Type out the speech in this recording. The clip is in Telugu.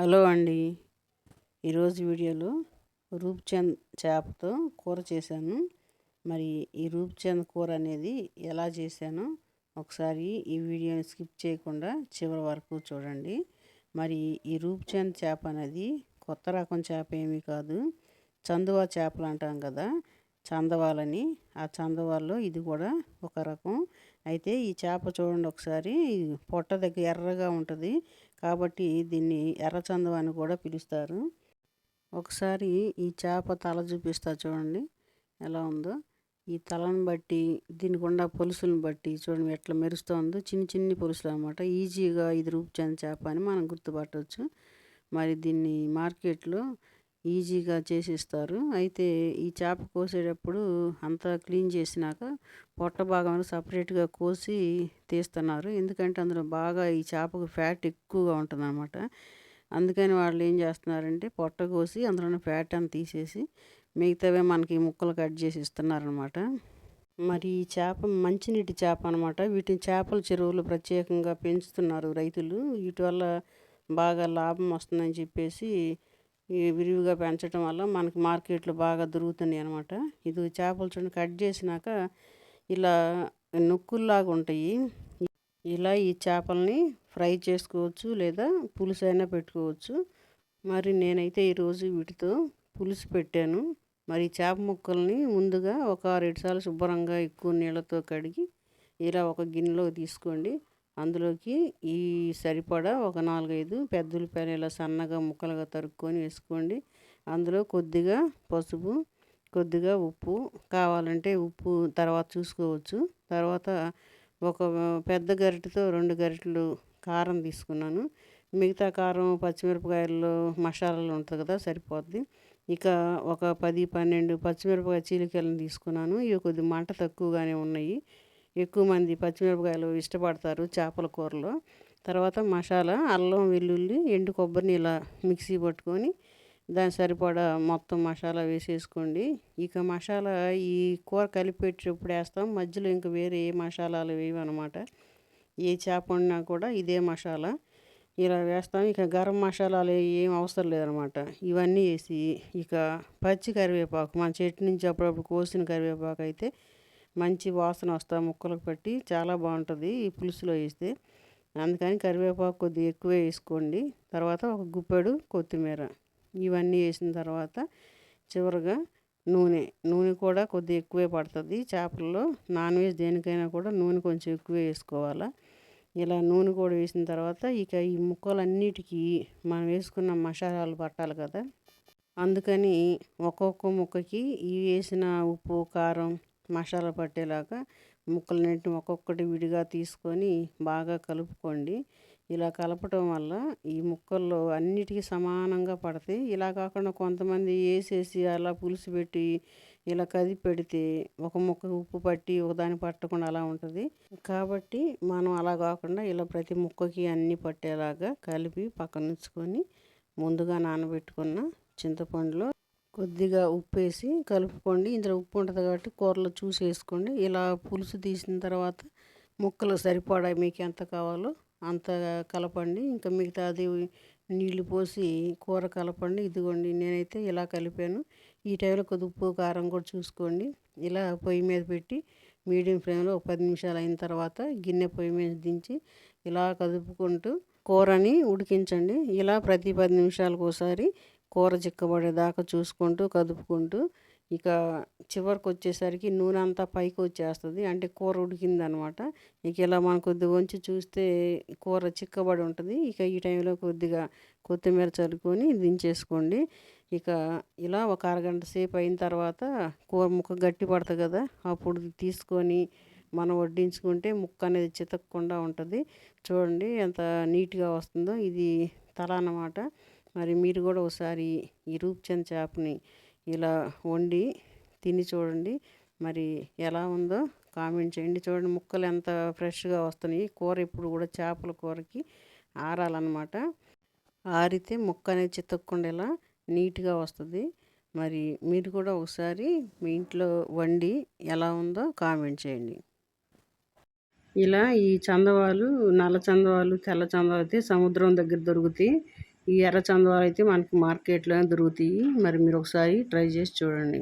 హలో అండి. ఈరోజు వీడియోలో రూప్చంద్ చేపతో కూర చేశాను. మరి ఈ రూప్చంద్ కూర అనేది ఎలా చేశానో ఒకసారి ఈ వీడియోని స్కిప్ చేయకుండా చివరి వరకు చూడండి. మరి ఈ రూప్చంద్ చేప అనేది కొత్త రకం చేప ఏమీ కాదు. చందువా చేపలు అంటాం కదా. చందవాలని ఆ చందవాల్లో ఇది కూడా ఒక రకం. అయితే ఈ చేప చూడండి ఒకసారి పొట్ట దగ్గర ఎర్రగా ఉంటుంది. కాబట్టి దీన్ని ఎర్రచందం అని కూడా పిలుస్తారు. ఒకసారి ఈ చేప తల చూపిస్తా చూడండి ఎలా ఉందో. ఈ తలను బట్టి దీనికి ఉన్న పొలుసులను బట్టి చూడండి ఎట్లా మెరుస్తుందో. చిన్ని చిన్ని పులుసులు అనమాట ఈజీగా ఇది రూపుచంద చేప అని మనం గుర్తుపట్టవచ్చు మరి దీన్ని మార్కెట్లో ఈజీగా చేసిస్తారు. అయితే ఈ చేప కోసేటప్పుడు అంతా క్లీన్ చేసినాక పొట్ట భాగం సపరేట్గా కోసి తీస్తున్నారు. ఎందుకంటే అందులో బాగా ఈ చేపకు ఫ్యాట్ ఎక్కువగా ఉంటుందన్నమాట. అందుకని వాళ్ళు ఏం చేస్తున్నారంటే పొట్ట కోసి అందులోనే ఫ్యాట్ అని తీసేసి మిగతావే మనకి ముక్కలు కట్ చేసి ఇస్తున్నారనమాట మరి ఈ చేప మంచినీటి చేప అనమాట వీటిని చేపల చెరువులు ప్రత్యేకంగా పెంచుతున్నారు రైతులు. వీటి వల్ల బాగా లాభం వస్తుందని చెప్పేసి విరివిగా పెంచడం వల్ల మనకి మార్కెట్లో బాగా దొరుకుతున్నాయి అనమాట ఇది చేపలు చూడండి కట్ చేసినాక ఇలా నొక్కుల్లాగా ఉంటాయి. ఇలా ఈ చేపల్ని ఫ్రై చేసుకోవచ్చు లేదా పులుసు అయినా పెట్టుకోవచ్చు. మరి నేనైతే ఈరోజు వీటితో పులుసు పెట్టాను. మరి చేప ముక్కల్ని ముందుగా ఒక రెండు సార్లు శుభ్రంగా ఎక్కువ నీళ్ళతో కడిగి ఇలా ఒక గిన్నెలో తీసుకోండి. అందులోకి ఈ సరిపడా ఒక నాలుగైదు పెద్ద ఉల్లిపాయలు ఇలా సన్నగా ముక్కలుగా తరుక్కొని వేసుకోండి. అందులో కొద్దిగా పసుపు కొద్దిగా ఉప్పు కావాలంటే ఉప్పు తర్వాత చూసుకోవచ్చు. తర్వాత ఒక పెద్ద గరిటెతో రెండు గరిటెలు కారం తీసుకున్నాను. మిగతా కారం పచ్చిమిరపకాయల్లో మసాలాలు ఉంటుంది కదా సరిపోద్ది. ఇక ఒక పది పన్నెండు పచ్చిమిరపకాయ చీలికలను తీసుకున్నాను. ఇవి కొద్ది మంట తక్కువగానే ఉన్నాయి. ఎక్కువ మంది పచ్చిమిరపకాయలు ఇష్టపడతారు చేపల కూరలో. తర్వాత మసాలా అల్లం వెల్లుల్లి ఎండు కొబ్బరిని ఇలా మిక్సీ పట్టుకొని దాని సరిపడా మొత్తం మసాలా వేసేసుకోండి. ఇక మసాలా ఈ కూర కలిపెట్టేటప్పుడు వేస్తాం. మధ్యలో ఇంకా వేరే ఏ మసాలాలు వేయమన్నమాట ఏ చేప వండినా కూడా ఇదే మసాలా. ఇలా వేస్తాం. ఇక గరం మసాలాలు ఏం అవసరం లేదనమాట ఇవన్నీ వేసి ఇక పచ్చి కరివేపాకు మన చెట్టు నుంచి అప్పుడప్పుడు కోసిన కరివేపాకు అయితే మంచి వాసన వస్తా ముక్కలకు పెట్టి చాలా బాగుంటుంది ఈ పులుసులో వేస్తే. అందుకని కరివేపాకు కొద్దిగా ఎక్కువ వేసుకోండి. తర్వాత ఒక గుప్పెడు కొత్తిమీర. ఇవన్నీ వేసిన తర్వాత చివరిగా నూనె. నూనె కూడా కొద్దిగా ఎక్కువే పడుతుంది. చేపల్లో నాన్ వెజ్ దేనికైనా కూడా నూనె కొంచెం ఎక్కువే వేసుకోవాలా. ఇలా నూనె కూడా వేసిన తర్వాత ఇక ఈ ముక్కలన్నిటికీ మనం వేసుకున్న మసాలాలు పట్టాలి కదా. అందుకని ఒక్కొక్క ముక్కకి ఈ వేసిన ఉప్పు కారం మసాలా పట్టేలాగా ముక్కలన్నింటిని ఒక్కొక్కటి విడిగా తీసుకొని బాగా కలుపుకోండి. ఇలా కలపటం వల్ల ఈ ముక్కల్లో అన్నిటికీ సమానంగా పడతాయి. ఇలా కాకుండా కొంతమంది వేసేసి అలా పులుసు పెట్టి ఇలా కది పెడితే ఒక ముక్క ఉప్పు పట్టి ఒకదాని పట్టకుండా అలా ఉంటుంది. కాబట్టి మనం అలా కాకుండా ఇలా ప్రతి ముక్కకి అన్నీ పట్టేలాగా కలిపి పక్కన ఉంచుకొని ముందుగా నానబెట్టుకున్న చింతపండులో కొద్దిగా ఉప్పు వేసి కలుపుకోండి. ఇందులో ఉప్పు ఉంటుంది కాబట్టి కూరలో చూసి వేసుకోండి. ఇలా పులుసు తీసిన తర్వాత ముక్కలు సరిపడా మీకు ఎంత కావాలో అంత కలపండి. ఇంకా మిగతా అది నీళ్ళు పోసి కూర కలపండి. ఇదిగోండి నేనైతే ఇలా కలిపాను. ఈ టైంలో కొద్ది ఉప్పు కారం కూడా చూసుకోండి. ఇలా పొయ్యి మీద పెట్టి మీడియం ఫ్లేమ్లో ఒక పది నిమిషాలు అయిన తర్వాత గిన్నె పొయ్యి మీద దించి ఇలా కదుపుకుంటూ కూరని ఉడికించండి. ఇలా ప్రతి పది నిమిషాలకు ఒకసారి కూర చిక్కబడేదాకా చూసుకుంటూ కదుపుకుంటూ ఇక చివరికి వచ్చేసరికి నూనె అంతా పైకి వచ్చేస్తుంది అంటే కూర ఉడికింది అనమాట ఇక ఇలా మనం కొద్దిగా వంచి చూస్తే కూర చిక్కబడి ఉంటుంది. ఇక ఈ టైంలో కొద్దిగా కొత్తిమీర చల్లుకొని దించేసుకోండి. ఇక ఇలా ఒక అరగంట సేపు అయిన తర్వాత కూర ముక్క గట్టి పడుతుంది కదా అప్పుడు తీసుకొని మనం వడ్డించుకుంటే ముక్క అనేది చితకకుండా ఉంటుంది. చూడండి ఎంత నీట్గా వస్తుందో. ఇది తల అన్నమాట. మరి మీరు కూడా ఒకసారి ఈ రూప్చంద్ చేపని ఇలా వండి తిని చూడండి. మరి ఎలా ఉందో కామెంట్ చేయండి. చూడండి ముక్కలు ఎంత ఫ్రెష్గా వస్తున్నాయి. కూర ఇప్పుడు కూడా చేపల కూరకి ఆరాలన్నమాట. ఆరితే ముక్క అనేది చిత్తకుండా ఇలా నీట్గా వస్తుంది. మరి మీరు కూడా ఒకసారి మీ ఇంట్లో వండి ఎలా ఉందో కామెంట్ చేయండి. ఇలా ఈ చందవాలు నల్ల చందవాలు తెల్ల చందవాలు అయితే సముద్రం దగ్గర దొరుకుతాయి. ఈ ఎర్ర చందవాలు అయితే మనకి మార్కెట్లోనే దొరుకుతాయి. మరి మీరు ఒకసారి ట్రై చేసి చూడండి.